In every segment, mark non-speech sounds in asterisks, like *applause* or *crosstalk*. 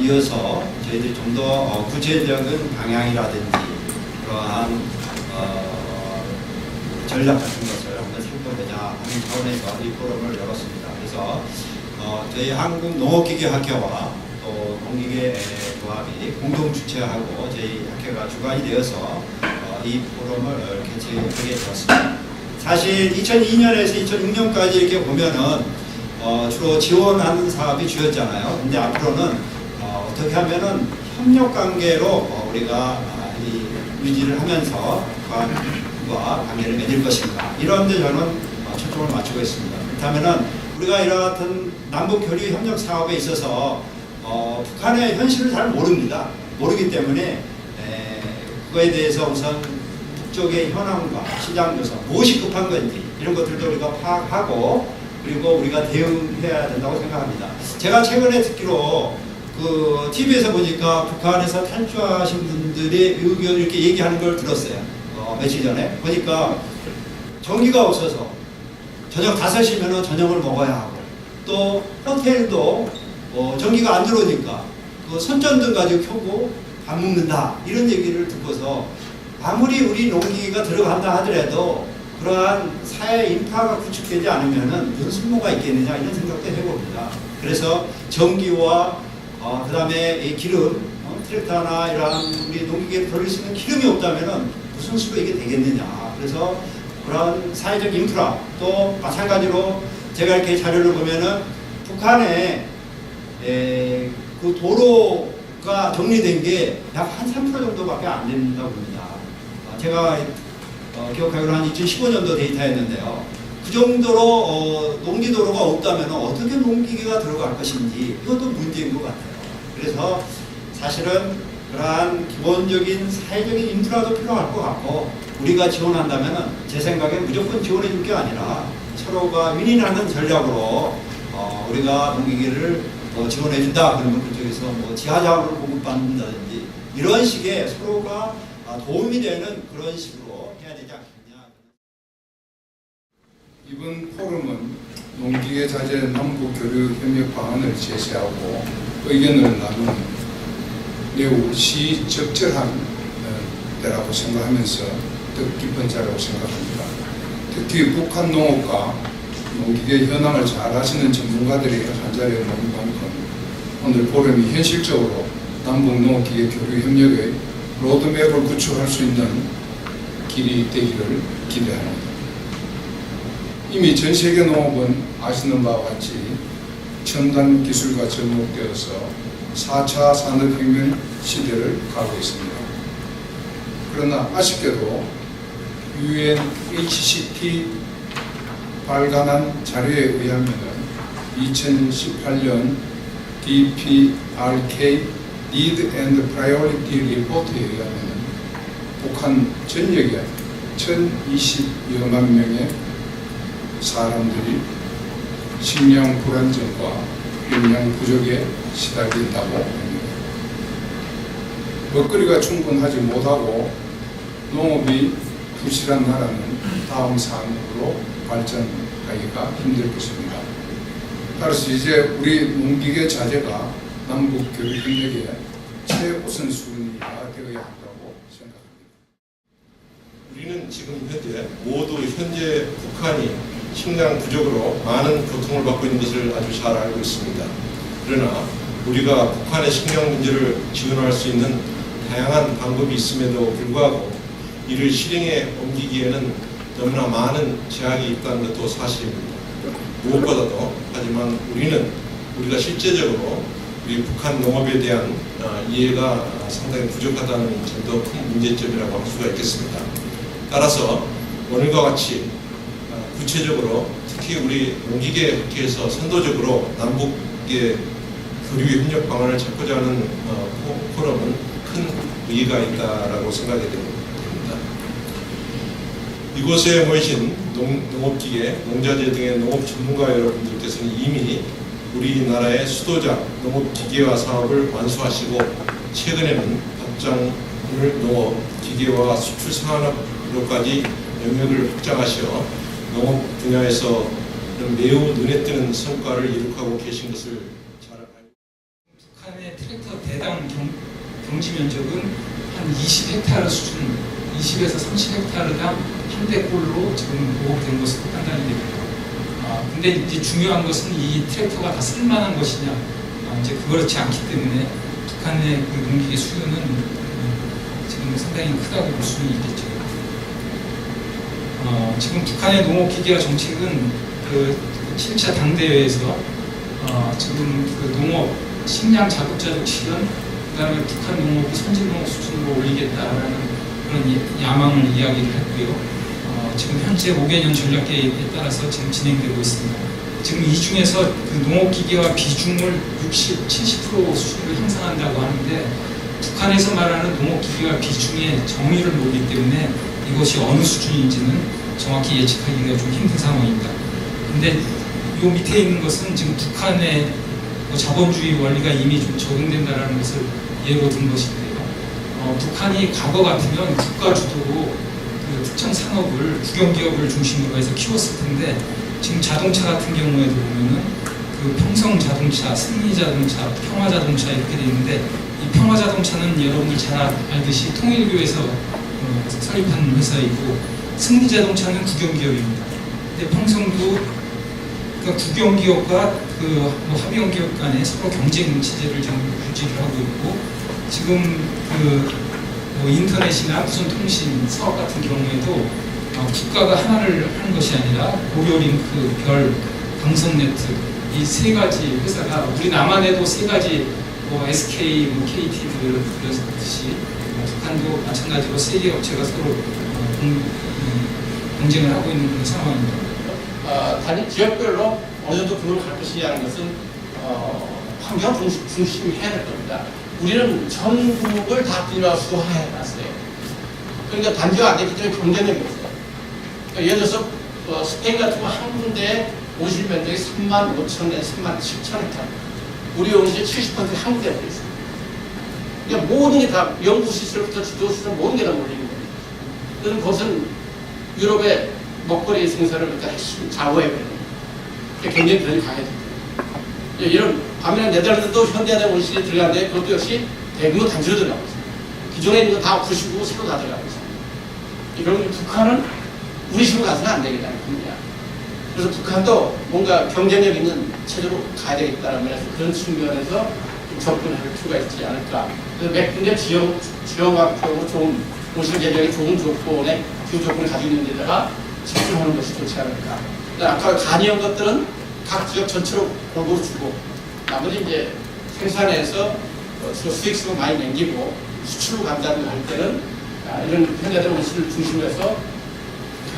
이어서 저희들이 좀더 어, 구체적인 방향이라든지 그러한 어, 전략 같은 것을 한번 살펴보자 하는 차원에서 이 포럼을 열었습니다. 그래서 어, 저희 한국 농업기계학회와 또 농기계 조합이 공동 주최하고 저희 학회가 주관이 되어서 어, 이 포럼을 개최하게 되었습니다. 사실 2002년에서 2006년까지 이렇게 보면은 어, 주로 지원하는 사업이 주였잖아요. 근데 앞으로는 어, 떻게 하면은 협력 관계로 어, 우리가 아, 이 유지를 하면서 북한과 관계를 맺을 것인가 이런 데 저는 어, 초점을 맞추고 있습니다. 그렇다면은 우리가 이와 같은 남북 교류 협력 사업에 있어서 어, 북한의 현실을 잘 모릅니다. 모르기 때문에 에, 그거에 대해서 우선 북쪽의 현황과 시장 조사, 무엇이 급한 건지 이런 것들도 우리가 파악하고 그리고 우리가 대응해야 된다고 생각합니다. 제가 최근에 듣기로 그 TV에서 보니까 북한에서 탈주하신 분들의 의견 이렇게 얘기하는 걸 들었어요. 어, 며칠 전에 보니까 전기가 없어서 저녁 5시면 저녁을 먹어야 하고 또 호텔도 어, 전기가 안 들어오니까 그 선전등 가지고 켜고 밥 먹는다 이런 얘기를 듣고서 아무리 우리 농기가 들어간다 하더라도 그러한 사회 인파가 구축되지 않으면은 무슨 쓸모가 있겠느냐 이런 생각도 해봅니다. 그래서 전기와 어, 그 다음에 이 기름, 어, 트랙터나 이러한 우리 농기계를 돌릴 수 있는 기름이 없다면은 무슨 수로 이게 되겠느냐. 그래서 그런 사회적 인프라 또 마찬가지로 제가 이렇게 자료를 보면은 북한에 에, 그 도로가 정리된 게 약 한 3% 정도밖에 안 된다고 봅니다. 어, 제가 어, 기억하기로 한 2015년도 데이터였는데요. 그 정도로 어, 농기도로가 없다면 어떻게 농기계가 들어갈 것인지 이것도 문제인 것 같아요. 그래서 사실은 그러한 기본적인 사회적인 인프라도 필요할 것 같고 우리가 지원한다면 제 생각에 무조건 지원해 줄 게 아니라 서로가 윈윈하는 전략으로 어, 우리가 농기계를 어, 지원해 준다 그러면 그쪽에서 뭐 지하자원을 공급받는다든지 이런 식의 서로가 아, 도움이 되는 그런 식으로 해야 되지 않겠냐. 이번 포럼은 농기계 자재 남북 교류 협력 방안을 제시하고 의견을 나누는 매우 시적절한 어, 때라고 생각하면서 뜻깊은 자라고 생각합니다. 특히 북한 농업과 농기계 현황을 잘 아시는 전문가들이 한자리에 모인 만큼 오늘 포럼이 현실적으로 남북 농업기계 교류 협력의 로드맵을 구축할 수 있는 길이 되기를 기대합니다. 이미 전 세계 농업은 아시는 바와 같이 첨단 기술과 접목되어서 4차 산업혁명 시대를 가고 있습니다. 그러나 아쉽게도 UNHCT 발간한 자료에 의하면 2018년 DPRK Need and Priority Report에 의하면 북한 전역에 1,020여만 명의 사람들이 식량 불안정과 영양 부족에 시달린다고 합니다. 먹거리가 충분하지 못하고 농업이 부실한 나라는 다음 산업으로 발전하기가 힘들 것입니다. 따라서 이제 우리 농기계 자재가 남북 교류 협력의 최우선 순위가 되어야 한다고 생각합니다. 우리는 지금 현재 모두 현재 북한이 식량 부족으로 많은 고통을 받고 있는 것을 아주 잘 알고 있습니다. 그러나 우리가 북한의 식량 문제를 지원할 수 있는 다양한 방법이 있음에도 불구하고 이를 실행에 옮기기에는 너무나 많은 제약이 있다는 것도 사실입니다. 무엇보다도 하지만 우리는 우리가 실제적으로 우리 북한 농업에 대한 어, 이해가 상당히 부족하다는 점도 큰 문제점이라고 할 수가 있겠습니다. 따라서 오늘과 같이 어, 구체적으로 특히 우리 농기계 학회에서 선도적으로 남북의 교류 협력 방안을 찾고자 하는 어, 포- 포럼은 큰 의의가 있다라고 생각이 됩니다. 이곳에 모이신 농, 농업기계, 농자재 등의 농업 전문가 여러분들께서는 이미 우리나라의 수도자 농업기계화 사업을 완수하시고 최근에는 확장을 농업, 기계화 수출 산업으로까지 영역을 확장하시어 농업 분야에서 매우 눈에 띄는 성과를 이룩하고 계신 것을 잘 알고 북한의 트랙터 대당 경, 경지 면적은 한 20헥타르 수준, 20에서 30헥타르당 한 대 꼴로 지금 보급된 것으로 판단이 됩니다. 아, 근데 이제 중요한 것은 이 트랙터가 다 쓸만한 것이냐, 아, 이제 그렇지 않기 때문에 북한의 그 농기계 수요는 음, 지금 상당히 크다고 볼 수는 있겠죠. 어, 지금 북한의 농업기계화 정책은 그 7차 당대회에서 어, 지금 그 농업 식량 자급자족 실현 그다음에 북한 농업을 선진 농업 수준으로 올리겠다라는 그런 이- 야망을 이야기를 했고요. 어, 지금 현재 5개년 전략 계획에 따라서 지금 진행되고 있습니다. 지금 이 중에서 그 농업 기계화 비중을 60, 70% 수준으로 향상한다고 하는데 북한에서 말하는 농업 기계화 비중의 정의를 모르기 때문에 이것이 어느 수준인지는 정확히 예측하기가 좀 힘든 상황입니다. 근데 요 밑에 있는 것은 지금 북한의 뭐 자본주의 원리가 이미 좀 적용된다라는 것을 예로 든 것인데요. 어, 북한이 과거 같으면 국가 주도로 그 특정 산업을 국영 기업을 중심으로 해서 키웠을 텐데 지금 자동차 같은 경우에도 보면은 그 평성 자동차, 승리 자동차, 평화 자동차 이렇게 돼 있는데 이 평화 자동차는 여러분들 잘 알- 알듯이 통일교에서 어, 설립한 회사이고 승리 자동차는 국영기업입니다. 근데 평성도 그러니까 국영기업과 그뭐 합의원기업 간에 서로 경쟁 체제를 유지를 하고 있고 지금 그 뭐 인터넷이나 무선 통신 사업 같은 경우에도 어, 국가가 하나를 하는 것이 아니라 고려링크, 별, 방송네트 이 세 가지 회사가 우리 남한에도 세 가지 뭐 SK, 뭐 KT 그렇듯이 어, 북한도 마찬가지로 세 개 업체가 서로 어, 공, 음, 경쟁을 하고 있는 그런 상황입니다. 어, 단위 지역별로 어느 정도 분을 갈 것이냐는 것은 어, 환경 중심, 중심이 해야 될 겁니다. 우리는 전국을 다 비벼수해 놨어요. 그러니까 단지가 안 되기 때문에 경쟁력이 없어요. 그러니까 예를 들어서 어, 스페인 같은 거 한 군데에 오실 면적이 3만 5천 에 3만 7천 헥타. 우리 온실 70% 한국에 돼 있어요. 그러니까 모든 게 다 연구 시설부터 지도 시설 모든 게 다 몰리는 거예요. 그래서 그것은 유럽의 먹거리 생산을 그러니까 핵심 좌우에 되는 굉장히 변이 강해집니다. 예, 이런 반면에 네덜란드도 현대화된 원실이 들어가는데 그것도 역시 대규모 단지로 들어가고 있습니다. 기존에 있는 거 다 부수고 새로 다 들어가고 있습니다. 예, 그럼 북한은 우리 식으로 가서는 안 되겠다는 겁니다. 그래서 북한도 뭔가 경쟁력 있는 체제로 가야 되겠다는 면에서 그런 측면에서 좀 접근할 필요가 있지 않을까. 그래서 몇 군데 지형, 지형학적으로 좋은 도시 개발이 좋은 조건에 그 조건을 가지고 있는 데다가 집중하는 것이 좋지 않을까. 근데 아까 간이한 것들은 각 지역 전체로 골고루 주고 나머지 이제 생산해서 어, 수- 수익성을 많이 남기고 수출로 간다는 걸할 때는 아, 이런 현대적 원수를 중심으로 해서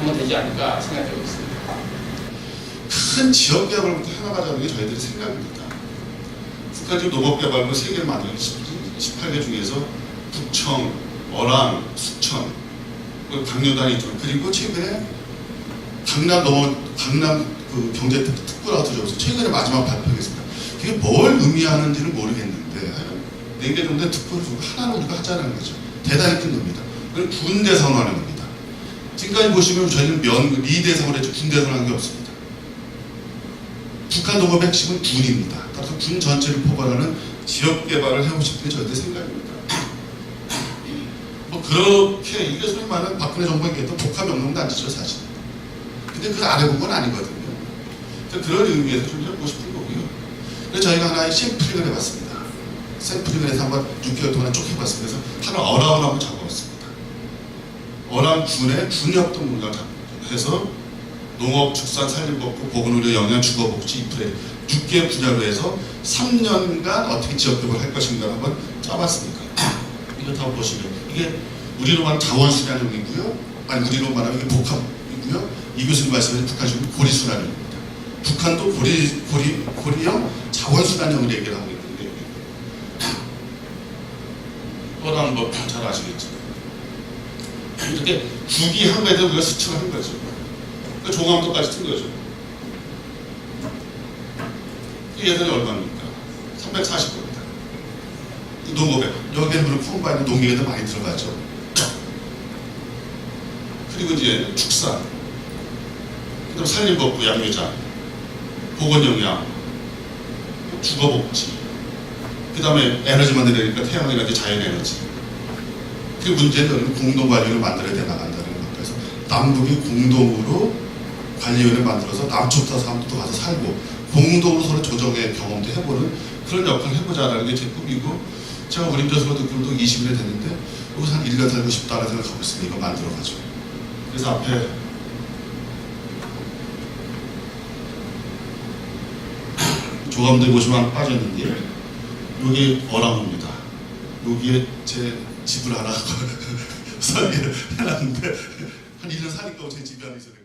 하면 되지 않을까 생각하고 있습니다. 큰 지역 개발부터 해나가자는 게 저희들의 생각입니다. 국가 지금 농업 개발로 세계를 만드는 18개 중에서 북청, 어랑, 수천, 강릉단이 있죠. 그리고 최근에 강남 농업, 강남 그 경제 특- 특구라고 들어서 최근에 마지막 발표했습니다. 그게 뭘 의미하는지는 모르겠는데 네개 정도의 특구를 좀 하나는 우리가 하자는 거죠. 대단히 큰 겁니다. 그건 군 대상화하는 겁니다. 지금까지 보시면 저희는 면, 리 대상으로 했죠. 군 대상화한 게 없습니다. 북한 농업의 핵심은 군입니다. 따라서 군 전체를 포괄하는 지역 개발을 해보고 싶은 게 저희들 생각입니다. 뭐 그렇게 이게 소위 말하는 박근혜 정부가 얘기했던 복합 명령단지죠 사실. 근데 안 해본 건 아니거든요. 그래서 그런 의미에서 좀 해보고 싶은 거고요. 그래서 저희가 하나의 샘플링을 해봤습니다. 샘플링을 해서 한번 6개월 동안 쭉 해봤습니다. 그래서 하나 어랑을 한번 잡아봤습니다. 어랑 군의 군협동문을 해서 농업, 축산, 산림복구, 보건의료, 영양, 주거복지, 인프레 6개 분야로 해서 3년간 어떻게 지역개발을 할 것인가를 한번 짜봤습니다. 이거 다 보시면 이게 우리로 말하면 자원 순환형이고요. 아니 우리로 말하면 이게 복합이고요. 이 교수님 말씀하신 북한식으로 고리 순환형입니다. 북한도 고리, 고리, 고리형 자원 순환형을 얘기를 하고 있는데 워낙 뭐잘 아시겠죠. 이렇게 *clears throat* 주기 *clears throat* 한 배에 우리가 수축을 한 거죠. 그 종합도까지 튼 거죠. 그 예산이 얼마입니까? 340겁니다. 농업에 여기에는 물론 콩바이나 농業에도 많이 들어가죠. 그리고 이제 축산, 그다음 산림복구, 양육장, 보건 영양, 주거 복지, 그 다음에 에너지 만들려니까 태양이라든지 자연 에너지. 그 문제는 공동 관리를 만들어야 돼 나간다는 것. 그래서 남북이 공동으로 관리위원회 만들어서 남쪽도 사람도 가서 살고 공동으로 서로 조정의 경험도 해보는 그런 역할을 해보자라는 게 제 꿈이고 제가 그림자수로 듣고도 20일이 됐는데 여기서 한 1년 살고 싶다는 생각하고 있습니다. 이거 만들어가지고. 그래서 앞에 *clears throat* 조감들 보시면 빠졌는데 여기 어랑입니다. 여기에 제 집을 하나 *laughs* 설계를 해놨는데 한 1년 사니까 제 집이 하나 있어요.